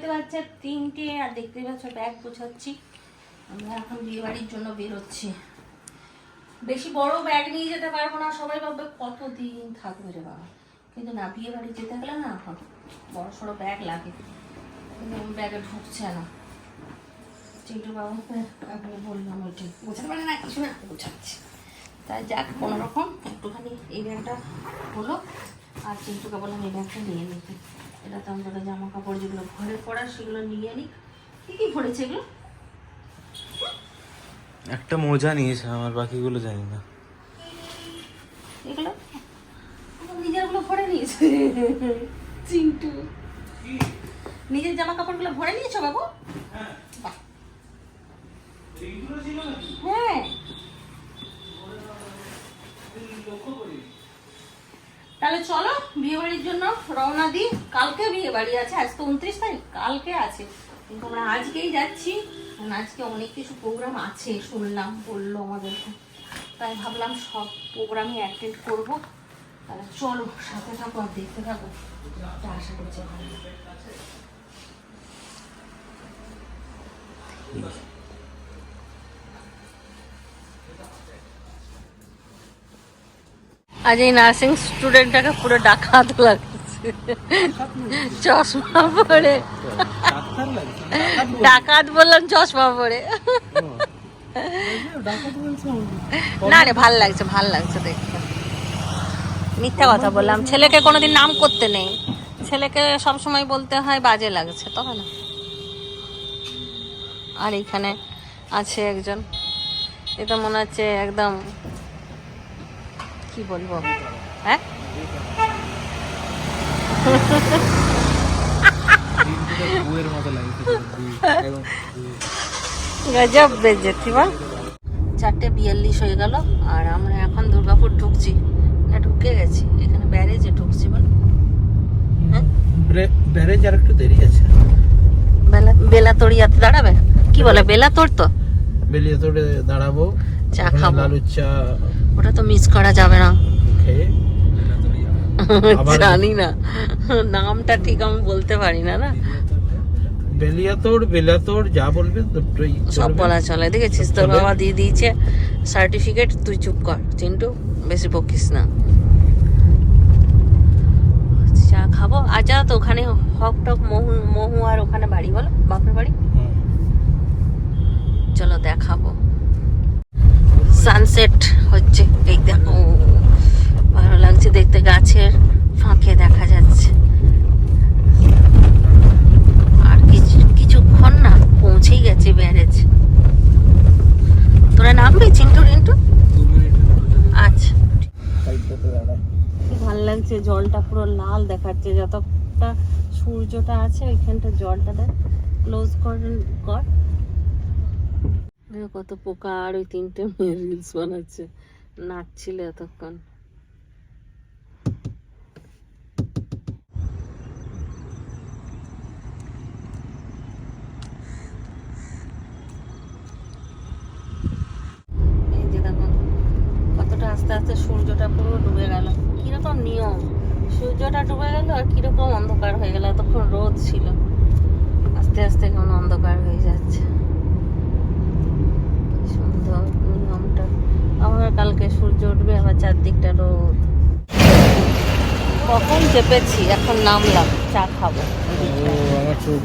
সময়তে পাচ্ছে, তিনটে আর দেখতে পাচ্ছ ব্যাগ গোছাচ্ছি। আমরা এখন বিয়ে বাড়ির জন্য বেরোচ্ছি। বেশি বড় ব্যাগ নিয়ে যেতে পারব না, সবাই ভাববে, কতদিন থাকবে রে বাবা? কিন্তু না বিয়ে বাড়ি যেতে গেলে না, এখন বড় সড়ো ব্যাগ লাগে। ব্যাগে ঢুকছে না। চিন্টু বাবুকে আমি বললাম ওইটাই গোছাতে পারে না, কিছু না, গোছাচ্ছে। তাই যাক, কোনো রকম, একটুখানি এই ব্যাগটা হলো। আর চিন্টুকে বললাম, এই ব্যাগটা নিয়ে নিতে এটা তো জামা কাপড় যেগুলো ঘরে পড়া সেগুলো নিয়ে নিই কী কী ভরেছে এগুলো? একটা মোজা নিয়েছে আমার বাকিগুলো জানি না। এগুলো? নিজেরগুলো ভরে নিয়েছে। চিন্টু। নিজের জামা কাপড়গুলো ভরে নিয়েছো বাবু। হ্যাঁ। তাহলে চলো বিয়ে বাড়ির জন্য রওনা দিই। কালকে বিয়ে বাড়ি আছে আজ তো উনত্রিশ তারিখ, কালকে আছে। কিন্তু আমরা আজকেই যাচ্ছি আজকে অনেক কিছু প্রোগ্রাম আছে, শুনলাম, বলল আমাদেরকে। তাই ভাবলাম সব প্রোগ্রামে অ্যাটেন্ড করব। তাহলে চলো, সাথে থাকো আর দেখতে থাকো। আশা করছি আজ এই নার্সিং স্টুডেন্টটাকে পুরো ডাকাত লাগছে। চশমা পরে। ডাকাত বললাম চশমা পরে। না রে, ভালো লাগছে ভালো লাগছে দেখতে। মিথ্যা কথা বললাম। ছেলেকে কোনোদিন নাম করতে নেই। ছেলেকে সব সময় বলতে হয়, বাজে লাগছে তবে না। আর এখানে আছে একজন। এটা মনে হচ্ছে একদম কি বলব? হ্যাঁ? গজব বেজেতি চারটে বিয়াল্লিশ হয়ে গেল আর আমরা এখন দুর্গাপুর ঢুকছি। না ঢুকে গেছি। এখানে ব্যারেজে ঢুকছি বল। হ্যাঁ? ব্যারেজ আর একটু দেরি আছে। বেলা বেলা তড়িয়াতে দাঁড়াবে? কি বলে বেলা তোর তো? বেলিয়া তোড়ে দাঁড়াবো। চা খাব। লালুর চা ওটা তো মিস করা যাবে না। জানি না। নামটা ঠিক আমি বলতে পারি না না? বেলিয়াতোড় বেলাতোড় যা বলবে দুটোই সব। বলা চলে। দেখেছিস তোর বাবা দিয়ে দিয়েছে সার্টিফিকেট তুই চুপ কর। চিন্টু বেশি বকিস না। চা খাব। যা তো ওখানে হক টক মহু মহু আর ওখানে বাড়ি বলো বাপের বাড়ি। চলো দেখাবো। সানসেট হচ্ছে এই দেখো ভালো লাগছে দেখতে, গাছের ফাঁকে দেখা যাচ্ছে। আর কিছু কিছুক্ষণ না, পৌঁছেই গেছে ব্যারেজ। তোরা নামবি, চিন্টু, রিন্টু? আচ্ছা। ভালো লাগছে, জলটা পুরো লাল দেখাচ্ছে। যতটা সূর্যটা আছে, ওইখানটা জলটা ক্লোজ কর কর। দেখো কত পোকা আর ওই তিনটে মেয়ে রিলস বানাচ্ছে। নাচছিল এতক্ষণ। আস্তে আস্তে সূর্যটা পুরো ডুবে গেল। কীরকম নিয়ম? সূর্যটা ডুবে গেল আর কীরকম অন্ধকার হয়ে গেল। এতক্ষণ রোদ ছিল। আস্তে আস্তে কেমন অন্ধকার হয়ে যাচ্ছে। নিয়মটা আবার কালকে সূর্য উঠবে আবার চারদিকটা রোদ। কখন চেপেছি এখন নামলাম চা খাব। ও আমার চোখ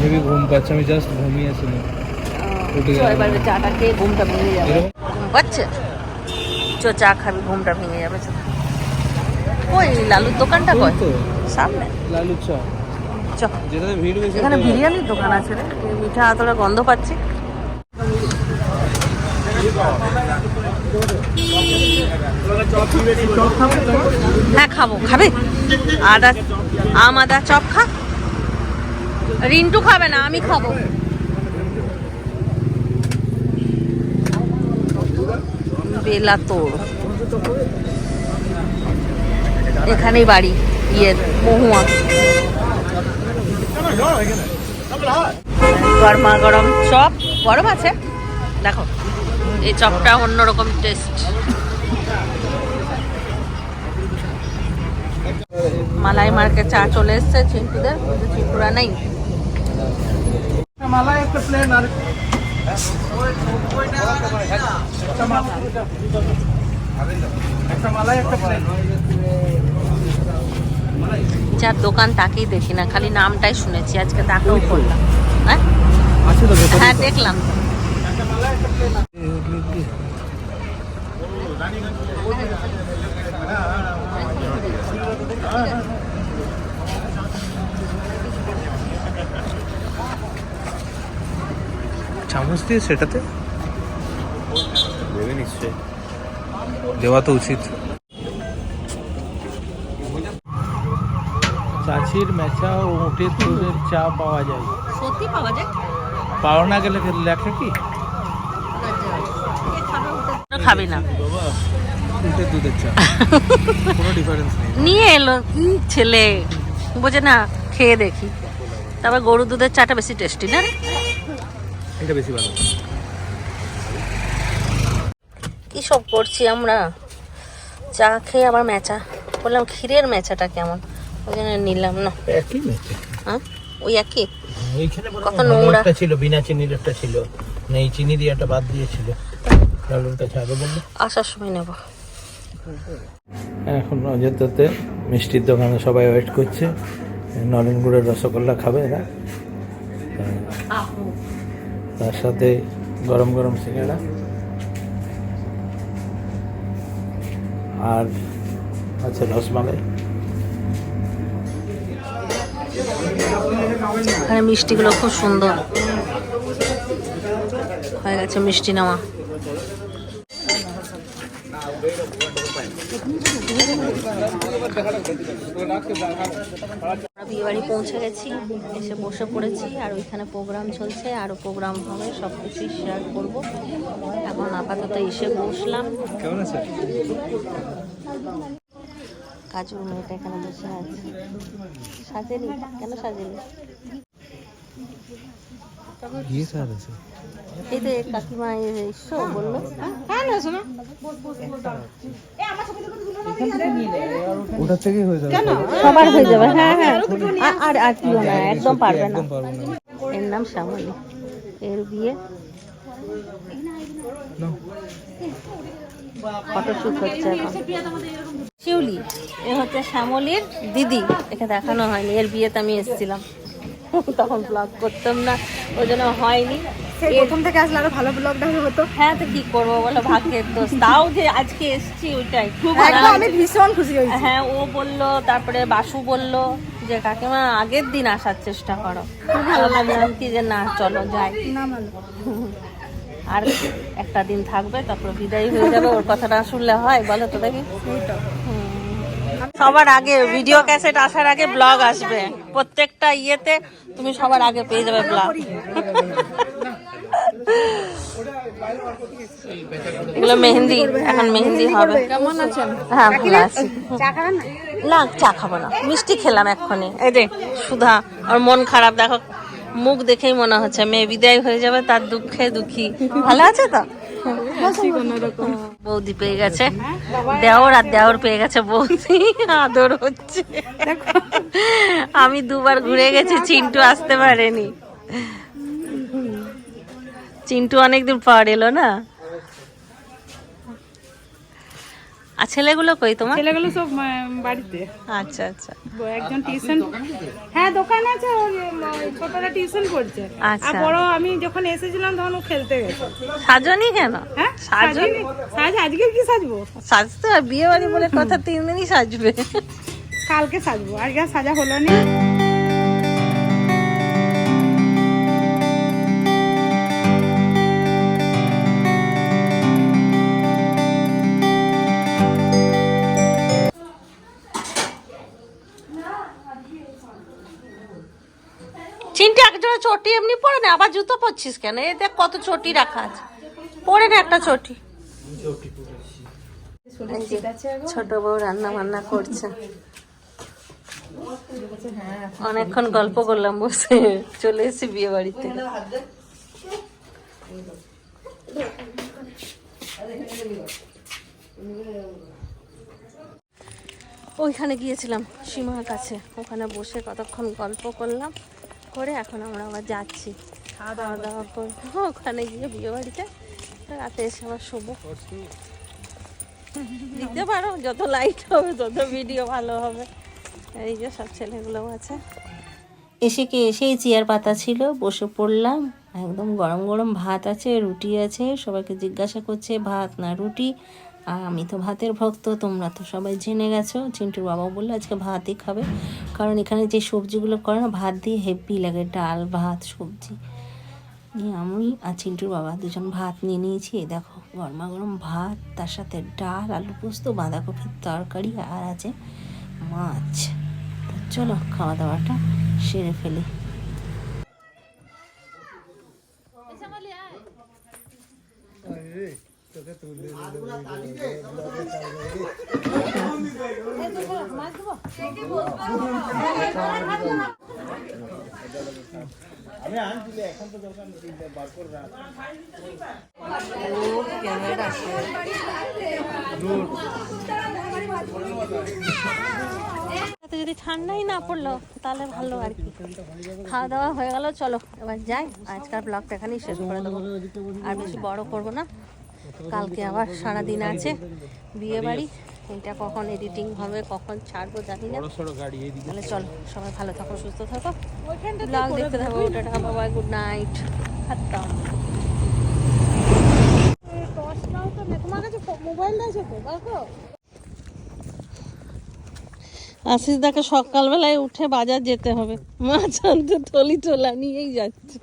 হেভি ঘুম পাচ্ছে আমি জাস্ট ঘুমিয়েছিলাম চো চাটা খেয়ে ঘুমটা ভেঙে যাবে। ঘুম পাচ্ছে চো চা খাবি ঘুমটা ভেঙে যাবে ওই লালুর দোকানটা কয়? সামনে? লালুর চা। এখানে বিরিয়ানির দোকান আছে রে। মিঠা আতরা গন্ধ পাচ্ছি। হ্যাঁ খাব? খাবে আদা, আম, আদা চপ খা। রিন্টু খাবে না, আমি খাব। বেলা তোর এখানেই বাড়ি, ইয়ের মহুয়া। গরমা গরম চপ, গরম আছে। দেখো। এই চপটা অন্যরকম টেস্ট মালাই মার্কে চা চলে এসছে চিন্টুদের কিন্তু চিন্টুরা নেই। যার দোকান তাকেই দেখি না খালি নামটাই শুনেছি আজকে তাকেও করলাম হ্যাঁ? হ্যাঁ দেখলাম। চামচ দিয়ে সেটাতে দেবে নিশ্চয়ই দেওয়া তো উচিত চাচির মেচা ও উঠে দুধের চা পাওয়া যায় সত্যি পাওয়া যায় পাওয়া না গেলে লেখা কি খাবি না। নিয়ে এলো কি ছেলে। বোঝে না খেয়ে দেখি। তারপর গরু দুধের চাটা বেশি টেস্টি না রে? এটা বেশি ভালো। কি সব করছি আমরা? চা খেয়ে আবার মেচা। বললাম ক্ষীরের মেচাটা কেমন? ওই জন্য নিলাম না। একই মেচা। হ্যাঁ? ওই একই? কত নোংরা। ছিল বিনা চিনির একটা ছিল। এই চিনি দিয়ে একটা বাদ দিয়েছিল। লালুর কাছে আগে বলল? আসার সময় নেব। এখন অযোধ্যাতে মিষ্টির দোকানে সবাই ওয়েট করছে। নলেন গুড়ের রসগোল্লা খাবে এরা। তার সাথে গরম গরম সিঙ্গাড়া আর আছে রসমালাই। মিষ্টিগুলো খুব সুন্দর। হয়ে গেছে মিষ্টি নেওয়া বিয়ে বাড়ি পৌঁছে গেছি এসে বসে পড়েছি আর ওইখানে প্রোগ্রাম চলছে আরও প্রোগ্রাম হবে সব কিছুই শেয়ার করব। এখন আপাতত এসে বসলাম। কেমন আছে? কাজুর মেয়েটা এখানে বসে আছে। সাজেনি? কেন কাকিমা এসো বলল। ওটা থেকেই হয়ে যাবে। সবার হয়ে যাবে হ্যাঁ হ্যাঁ আর আর কিও না একদম পারবে না। একদম পারব না। এর নাম শ্যামলী। এর বিয়ে নাও। ফটোশ্যুট হচ্ছে এখন। শিউলি এ হচ্ছে শ্যামলীর দিদি। একে দেখানো হয়নি এর বিয়েতে আমি এসেছিলাম। তখন ব্লগ করতাম না ওই জন্য হয়নি। প্রথম থেকে আসলে আরও ভালো ব্লগটা হতো। হ্যাঁ তো কি করব বলো ভাগ্যের দোষ। তাও যে আজকে এসেছি ওইটাই। একদম আমি ভীষণ খুশি হয়েছি। হ্যাঁ ও বলল তারপরে বাসু বলল যে কাকিমা আগের দিন আসার চেষ্টা করো। ভালো লাগলাম কি যে না চলো যাই। না ভালো। আর একটা দিন থাকবে তারপর বিদায় হয়ে যাবে। ওর কথাটা শুনলে হয় বলো তো দেখি। তো সবার আগে ভিডিও ক্যাসেট আসার আগে ব্লগ আসবে। প্রত্যেকটা ইয়েতে তুমি সবার আগে পেয়ে যাবে ব্লগ এগুলো মেহেন্দি এখন মেহেন্দি হবে। কেমন আছেন? হ্যাঁ ভালো আছি। না? চা খাব না। মিষ্টি খেলাম এক্ষুনি। এই যে সুধা আর মন খারাপ দেখো মুখ দেখেই মনে হচ্ছে। মেয়ে বিদায় হয়ে যাবে তার দুঃখে দুঃখী। ভালো আছে তো? বৌদি পেয়ে গেছে। দেওর আর দেওর পেয়ে গেছে বৌদি। আদর হচ্ছে। আমি দুবার ঘুরে গেছি চিন্টু আসতে পারেনি। চিন্টু অনেকদিন পর এলো না? আর ছেলেগুলো কই তোমার? ছেলেগুলো সব বাড়িতে। আচ্ছা আচ্ছা। একজন টিউশন হ্যাঁ দোকান আছে ছোটরা টিউশন করছে। আচ্ছা। বড় আমি যখন এসেছিলাম তখন ও খেলতে গেছে। সাজনি কেন? হ্যাঁ সাজনি? সাজ আজকে কি সাজবো? সাজতে বিয়ে বাড়ি বলে কথা তিন দিনই সাজবে। কালকে সাজবো আজকে আর সাজা হলো না। চটি এমনি পরে না, আবার জুতো পরছিস কেন? এই দেখ কত চটি রাখা আছে। পরে না একটা চটি। ছোট বউ রান্না বান্না করছে। অনেকক্ষণ গল্প করলাম বসে। চলে এসেছি বিয়ে বাড়িতে। ওইখানে গিয়েছিলাম সীমার কাছে। ওখানে বসে কতক্ষণ গল্প করলাম। করে এখন আমরা আবার যাচ্ছি। খাওয়া দাওয়া দাওয়া করব। ওখানে গিয়ে বিয়ে বাড়িতে রাতে এসে আবার শোবো। দিতে পারো যত লাইট হবে তত ভিডিও ভালো হবে। এই যে সব ছেলেগুলোও আছে। এসে কে এসেই চেয়ার পাতা ছিল? বসে পড়লাম। একদম গরম গরম ভাত আছে রুটি আছে সবাইকে জিজ্ঞাসা করছে ভাত না রুটি? আমি তো ভাতের ভক্ত, তোমরা তো সবাই জেনে গেছো। চিন্টুর বাবা বলল আজকে ভাতই খাবে। কারণ এখানে যে সবজিগুলো করে না, ভাত দিয়ে হেভি লাগে, ডাল, ভাত, সবজি। নিয়ে আমি আর চিন্টুর বাবা দুজন ভাত নিয়ে নিয়েছি দেখো, গরমা গরম ভাত, তার সাথে ডাল, আলু পোস্ত, বাঁধাকপির তরকারি আর আছে মাছ। তো চলো খাওয়া দাওয়াটা সেরে ফেলি। তাতে যদি ঠান্ডাই না পড়ল, তাহলে ভালো আর কি। খাওয়া দাওয়া হয়ে গেল, চলো। এবার যাই আজকাল ব্লগটা এখানেই শেষ করে দেবো। আর বেশি বড় করব না। কালকে আবার সারা দিন আছে বিয়ে বাড়ি এটা কখন এডিটিং হবে কখন ছাড়বো জানি না। তাহলে চলো সবাই ভালো থাকো সুস্থ থাকো। ব্লগ দেখতে থাকো টাটা বাবাই গুড নাইট খাতাম। টর্চটাও তো নেই। তোমার কাছে মোবাইল আছে তো দেখো। আশিস দাকে সকালবেলায় উঠে বাজার যেতে হবে। মাছ আনতে থলি টোলা নিয়েই যাচ্ছে।